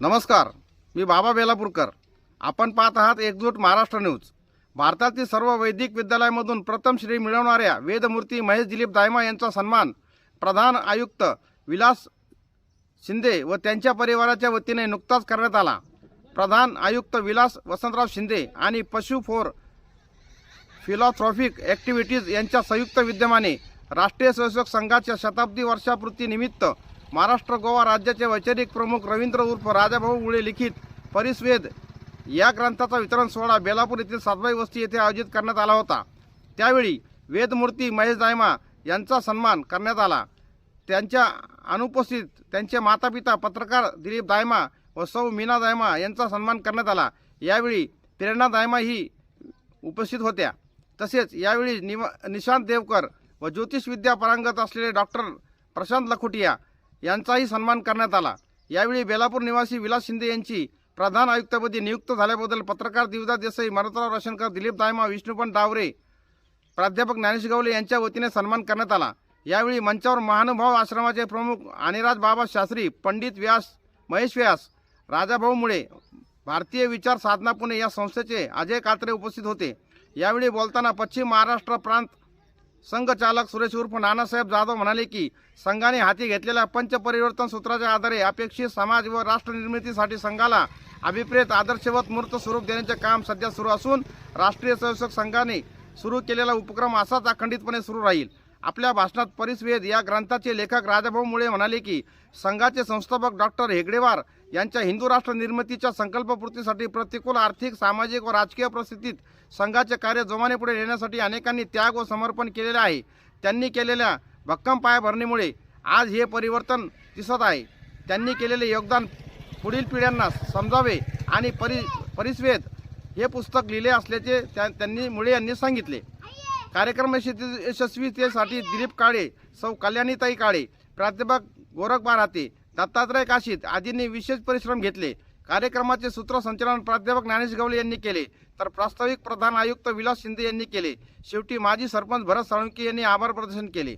नमस्कार मी बाबा बेलापूरकर. आपण पाहत आहात एकजूट महाराष्ट्र न्यूज. भारतातील सर्व वैदिक विद्यालयामधून प्रथम श्री मिळवणाऱ्या वेदमूर्ती महेश दिलीप दायमा यांचा सन्मान प्रधान आयुक्त विलास शिंदे व त्यांच्या परिवाराच्या वतीने नुकताच करण्यात आला. प्रधान आयुक्त विलास वसंतराव शिंदे आणि पशु फोर फिलॉथ्रॉफिक ॲक्टिव्हिटीज यांच्या संयुक्त विद्यमाने राष्ट्रीय स्वयंसेवक संघाच्या शताब्दी वर्षापूर्तीनिमित्त महाराष्ट्र गोवा राज्याचे वैचारिक प्रमुख रवींद्र उर्फ राजाभाऊ उळे लिखित परिस्वेद या ग्रंथाचा वितरण सोहळा बेलापूर येथील सातबाई वस्ती येथे आयोजित करण्यात आला होता. त्यावेळी वेदमूर्ती महेश दायमा यांचा सन्मान करण्यात आला. त्यांच्या अनुपस्थित त्यांचे मातापिता पत्रकार दिलीप दायमा व सौ मीना दायमा यांचा सन्मान करण्यात आला. यावेळी प्रेरणा दायमा ही उपस्थित होत्या. तसेच यावेळी निवा निशांत देवकर व ज्योतिषविद्या पारंगत असलेले डॉक्टर प्रशांत लखोटिया यांचाही सन्मान करण्यात आला. यावेळी बेलापूर निवासी विलास शिंदे यांची प्रधान आयुक्तपदी नियुक्त झाल्याबद्दल पत्रकार दिवदा देसाई मरतराव रोशनकर दिलीप दायमा विष्णुपन डावरे प्राध्यापक ज्ञानेश गवले यांच्या वतीने सन्मान करण्यात आला. यावेळी मंचावर महानुभाव आश्रमाचे प्रमुख अनिराज बाबा शास्त्री पंडित व्यास महेश व्यास राजाभाऊ मुळे भारतीय विचार साधना पुणे या संस्थेचे अजय कात्रे उपस्थित होते. यावेळी बोलताना पश्चिम महाराष्ट्र प्रांत संघचालक सुरेश उर्फ नानासाहेब जाधव म्हणाले की संघाने हाती घेतलेल्या पंचपरिवर्तन सूत्राच्या आधारे अपेक्षित समाज व राष्ट्रनिर्मितीसाठी संघाला अभिप्रेत आदर्शवत मूर्त स्वरूप देण्याचे काम सध्या सुरू असून राष्ट्रीय स्वयंसेवक संघाने सुरू केलेला उपक्रम असाच अखंडितपणे सुरू राहील. आपल्या भाषणात परिसवेद या ग्रंथाचे लेखक राजाभाऊ मुळे म्हणाले की संघाचे संस्थापक डॉक्टर हेगडेवार यांच्या हिंदू राष्ट्र निर्मितीच्या संकल्पपूर्तीसाठी प्रतिकूल आर्थिक सामाजिक व राजकीय परिस्थितीत संघाचे कार्य जोमाने पुढे नेण्यासाठी अनेकांनी त्याग व समर्पण केलेले आहे. त्यांनी केलेल्या भक्कम पायाभरणीमुळे आज हे परिवर्तन दिसत आहे. त्यांनी केलेले योगदान पुढील पिढ्यांना समजावे आणि परि परिस्वेद हे पुस्तक लिहिले असल्याचे त्या त्यांनी मुळे यांनी सांगितले. कार्यक्रम यशस्वीतेसाठी दिलीप काळे सौ कल्याणीताई काळे प्राध्यापक गोरख बाराते दत्तात्रय काशीत आदींनी विशेष परिश्रम घेतले. कार्यक्रमाचे सूत्रसंचालन प्राध्यापक ज्ञानेश गवळे यांनी केले. तर प्रास्ताविक प्रधान आयुक्त विलास शिंदे यांनी केले. शेवटी माजी सरपंच भरत साळुंके यांनी आभार प्रदर्शन केले.